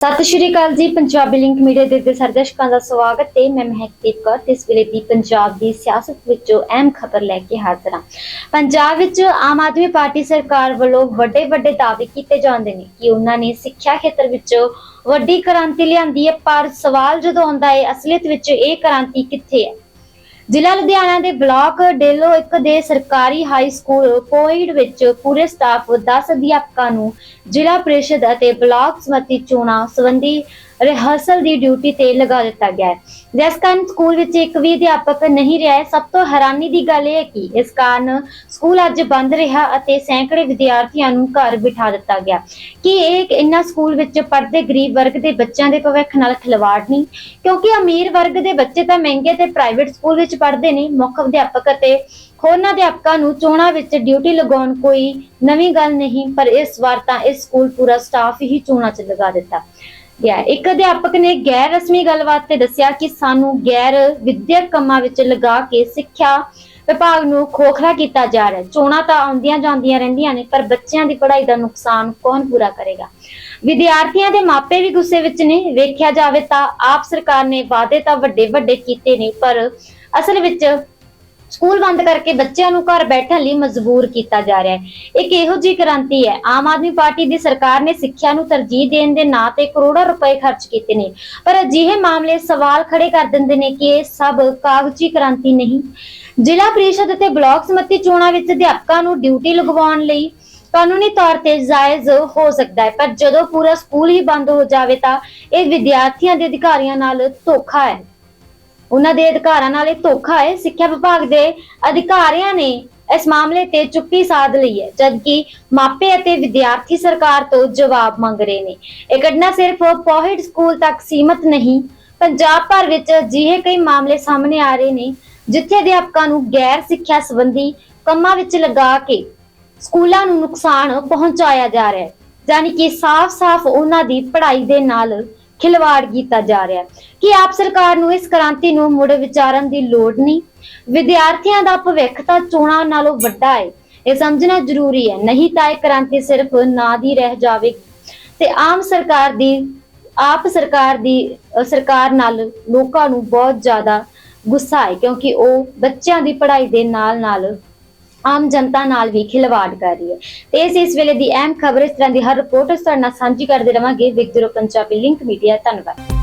ਸਤਿ ਸ਼੍ਰੀ ਅਕਾਲ ਜੀ, Punjabi link media ਦੇ ਦੇ ਸਰਦਰਸ਼ਕਾਂ ਦਾ ਸਵਾਗਤ ਤੇ ਮੈਂ ਮਹਿਕਦੀਪ ਕੌਰ ਇਸ ਵੇਲੇ ਦੀ ਪੰਜਾਬ ਦੀ ਸਿਆਸਤ ਵਿੱਚੋਂ ਅਹਿਮ ਖਬਰ ਲੈ ਕੇ ਹਾਜ਼ਰ ਹਾਂ। ਪੰਜਾਬ ਵਿੱਚ ਆਮ ਆਦਮੀ ਪਾਰਟੀ ਸਰਕਾਰ ਵੱਲੋਂ ਵੱਡੇ ਵੱਡੇ ਦਾਅਵੇ ਕੀਤੇ ਜਾਂਦੇ ਨੇ ਕਿ ਉਹਨਾਂ ਨੇ ਸਿੱਖਿਆ ਖੇਤਰ ਵਿੱਚ ਵੱਡੀ ਕ੍ਰਾਂਤੀ ਲਿਆਂਦੀ ਹੈ, ਪਰ ਸਵਾਲ ਜਦੋਂ ਆਉਂਦਾ ਹੈ, ਅਸਲੀਅਤ ਵਿੱਚ ਇਹ ਕ੍ਰਾਂਤੀ ਕਿੱਥੇ ਹੈ? ਜ਼ਿਲ੍ਹਾ ਲੁਧਿਆਣਾ ਦੇ ਬਲਾਕ ਡੇਲੋ 1 ਦੇ ਸਰਕਾਰੀ ਹਾਈ ਸਕੂਲ ਕੋਇਡ ਵਿੱਚ ਪੂਰੇ ਸਟਾਫ 10 ਅਧਿਆਪਕਾਂ ਨੂੰ ਜ਼ਿਲ੍ਹਾ ਪ੍ਰੀਸ਼ਦ ਅਤੇ ਬਲਾਕ ਸਮਿਤੀ ਚੋਣਾਂ ਸੰਬੰਧੀ ਰਿਹਰਸਲ ਦੀ ਡਿਊਟੀ ਤੇ ਲਗਾ ਦਿੱਤਾ ਗਿਆ ਹੈ। ਜਿਸ ਕਾਰਨ ਸਕੂਲ ਵਿੱਚ ਇੱਕ ਵੀ ਅਧਿਆਪਕ ਨਹੀਂ ਰਿਹਾ ਹੈ, ਸਭ ਤੋਂ ਹੈਰਾਨੀ ਦੀ ਗੱਲ ਇਹ ਹੈ ਕਿ ਇਸ ਕਾਰਨ ਸਕੂਲ ਅੱਜ ਬੰਦ ਰਿਹਾ ਅਤੇ ਸੈਂਕੜੇ ਵਿਦਿਆਰਥੀਆਂ ਨੂੰ ਘਰ ਬਿਠਾ ਦਿੱਤਾ ਗਿਆ। ਕਿ ਇਹ ਇਹਨਾਂ ਸਕੂਲ ਵਿੱਚ ਪੜ੍ਹਦੇ ਗਰੀਬ ਵਰਗ ਦੇ ਬੱਚਿਆਂ ਦੇ ਭਵਿੱਖ ਨਾਲ ਖਿਲਵਾੜ ਨਹੀਂ? ਕਿਉਂਕਿ ਅਮੀਰ ਵਰਗ ਦੇ ਬੱਚੇ ਤਾਂ ਮਹਿੰਗੇ ਤੇ ਪ੍ਰਾਈਵੇਟ ਸਕੂਲ ਵਿੱਚ ਪੜ੍ਹਦੇ ਨੇ, ਮੁੱਖ ਅਧਿਆਪਕ ਅਤੇ ਹੋਰਨਾਂ ਅਧਿਆਪਕਾਂ ਨੂੰ ਚੋਣਾਂ ਵਿੱਚ ਡਿਊਟੀ ਲਗਾਉਣ ਕੋਈ ਨਵੀਂ ਗੱਲ ਨਹੀਂ, ਪਰ ਇਸ ਵਾਰ ਤਾਂ ਇਸ ਸਕੂਲ ਪੂਰਾ ਸਟਾਫ ਹੀ ਚੋਣਾਂ 'ਚ ਲਗਾ ਦਿੱਤਾ। ਗਿਆ ਹੈ। ਇੱਕ ਅਧਿਆਪਕ ਨੇ ਗੈਰ ਰਸਮੀ ਗੱਲਬਾਤ ਤੇ ਦੱਸਿਆ ਕਿ ਸਾਨੂੰ ਗੈਰ ਵਿਦਿਅਕ ਕੰਮਾਂ ਵਿੱਚ ਲਗਾ ਕੇ ਸਿੱਖਿਆ ਵਿਭਾਗ ਨੂੰ ਖੋਖਲਾ ਕੀਤਾ ਜਾ ਰਿਹਾ ਹੈ। ਚੋਣਾਂ ਤਾਂ ਆਉਂਦੀਆਂ ਜਾਂਦੀਆਂ ਰਹਿੰਦੀਆਂ ਨੇ, ਪਰ ਬੱਚਿਆਂ ਦੀ ਪੜ੍ਹਾਈ ਦਾ ਨੁਕਸਾਨ ਕੌਣ ਪੂਰਾ ਕਰੇਗਾ? ਵਿਦਿਆਰਥੀਆਂ ਦੇ ਮਾਪੇ ਵੀ ਗੁੱਸੇ ਵਿੱਚ ਨੇ। ਵੇਖਿਆ ਜਾਵੇ ਤਾਂ ਆਪ ਸਰਕਾਰ ਨੇ ਵਾਅਦੇ ਤਾਂ ਵੱਡੇ ਵੱਡੇ ਕੀਤੇ ਨੇ, ਪਰ ਅਸਲ ਵਿੱਚ ਸਕੂਲ ਬੰਦ ਕਰਕੇ ਬੱਚਿਆਂ ਨੂੰ ਘਰ ਬੈਠਣ ਲਈ ਮਜਬੂਰ ਕੀਤਾ ਜਾ ਰਿਹਾ ਹੈ। ਇੱਕ ਇਹੋ ਜਿਹੀ ਕ੍ਰਾਂਤੀ ਹੈ। ਆਮ ਆਦਮੀ ਪਾਰਟੀ ਦੀ ਸਰਕਾਰ ਨੇ ਸਿੱਖਿਆ ਨੂੰ ਤਰਜੀਹ ਦੇਣ ਦੇ ਨਾਂ ਤੇ ਕਰੋੜਾਂ ਰੁਪਏ ਖਰਚ ਕੀਤੇ ਨੇ। ਪਰ ਅਜਿਹੇ ਮਾਮਲੇ ਸਵਾਲ ਖੜੇ ਕਰ ਦਿੰਦੇ ਨੇ ਕਿ ਇਹ ਸਭ ਕਾਗਜ਼ੀ ਕ੍ਰਾਂਤੀ ਨਹੀਂ। ਜ਼ਿਲ੍ਹਾ ਪ੍ਰੀਸ਼ਦ ਅਤੇ ਬਲਾਕ ਸਮਿਤੀ ਚੋਣਾਂ ਵਿੱਚ ਅਧਿਆਪਕਾਂ ਨੂੰ ਡਿਊਟੀ ਲਗਵਾਉਣ ਲਈ ਕਾਨੂੰਨੀ ਤੌਰ ਤੇ ਜਾਇਜ਼ ਹੋ ਸਕਦਾ ਹੈ। ਪਰ ਜਦੋਂ ਪੂਰਾ ਸਕੂਲ ਹੀ ਬੰਦ ਹੋ ਜਾਵੇ ਤਾਂ ਇਹ ਵਿਦਿਆਰਥੀਆਂ ਦੇ ਅਧਿਕਾਰੀਆਂ ਨਾਲ ਧੋਖਾ ਹੈ। ਉਹਨਾਂ ਦੇ ਅਧਿਕਾਰਾਂ ਨਾਲ ਇਹ ਧੋਖਾ ਹੈ। ਸਿੱਖਿਆ ਵਿਭਾਗ ਦੇ ਅਧਿਕਾਰੀਆਂ ਨੇ ਇਸ ਮਾਮਲੇ ਤੇ ਚੁੱਪੀ ਸਾਧ ਲਈ ਹੈ, ਜਦਕਿ ਮਾਪੇ ਅਤੇ ਵਿਦਿਆਰਥੀ ਸਰਕਾਰ ਤੋਂ ਜਵਾਬ ਮੰਗ ਰਹੇ ਨੇ। ਇਹ ਘਟਨਾ ਸਿਰਫ ਪੋਹਿਟ ਸਕੂਲ ਤੱਕ ਸੀਮਤ ਨਹੀਂ, ਪੰਜਾਬ ਭਰ ਵਿੱਚ ਅਜਿਹੇ ਕਈ ਮਾਮਲੇ ਸਾਹਮਣੇ ਆ ਰਹੇ ਨੇ, ਜਿੱਥੇ ਅਧਿਆਪਕਾਂ ਨੂੰ ਗੈਰ ਸਿੱਖਿਆ ਸੰਬੰਧੀ ਕੰਮਾਂ ਵਿੱਚ ਲਗਾ ਕੇ ਸਕੂਲਾਂ ਨੂੰ ਨੁਕਸਾਨ ਪਹੁੰਚਾਇਆ ਜਾ ਰਿਹਾ ਹੈ। ਯਾਨੀ ਕਿ ਸਾਫ਼-ਸਾਫ਼ ਉਹਨਾਂ ਦੀ ਪੜ੍ਹਾਈ ਦੇ ਨਾਲ ਖਿਲਵਾੜ ਕੀਤਾ ਜਾ ਰਿਹਾ ਹੈ। ਕਿ ਆਪ ਸਰਕਾਰ ਨੂੰ ਇਸ ਕ੍ਰਾਂਤੀ ਨੂੰ ਮੁੜ ਵਿਚਾਰਨ ਦੀ ਲੋੜ ਨਹੀਂ? ਵਿਦਿਆਰਥੀਆਂ ਦਾ ਭਵਿੱਖ ਤਾਂ ਚੋਣਾਂ ਨਾਲੋਂ ਵੱਡਾ ਹੈ। ਇਹ ਸਮਝਣਾ ਜ਼ਰੂਰੀ ਹੈ। ਨਹੀਂ ਤਾਂ ਇਹ ਕ੍ਰਾਂਤੀ ਸਿਰਫ ਨਾਂ ਦੀ ਰਹਿ ਜਾਵੇਗੀ। ਤੇ ਆਮ ਸਰਕਾਰ ਦੀ, ਆਪ ਸਰਕਾਰ ਦੀ ਸਰਕਾਰ ਨਾਲ ਲੋਕਾਂ ਨੂੰ ਬਹੁਤ ਜ਼ਿਆਦਾ ਗੁੱਸਾ ਹੈ, ਕਿਉਂਕਿ ਉਹ ਬੱਚਿਆਂ ਦੀ ਪੜ੍ਹਾਈ ਦੇ ਨਾਲ ਨਾਲ ਆਮ ਜਨਤਾ ਨਾਲ ਵੀ ਖਿਲਵਾੜ ਕਰ ਰਹੀ ਹੈ। ਤੇ ਇਸ ਇਸ ਵੇਲੇ ਦੀ ਅਹਿਮ ਖਬਰ ਇਸ ਤਰ੍ਹਾਂ ਦੀ ਹਰ ਰਿਪੋਰਟ ਤੁਹਾਡੇ ਨਾਲ ਸਾਂਝੀ ਕਰਦੇ ਰਵਾਂਗੇ। ਵਿਕਦਰੋ ਪੰਜਾਬੀ ਲਿੰਕ ਮੀਡੀਆ ਧੰਨਵਾਦ।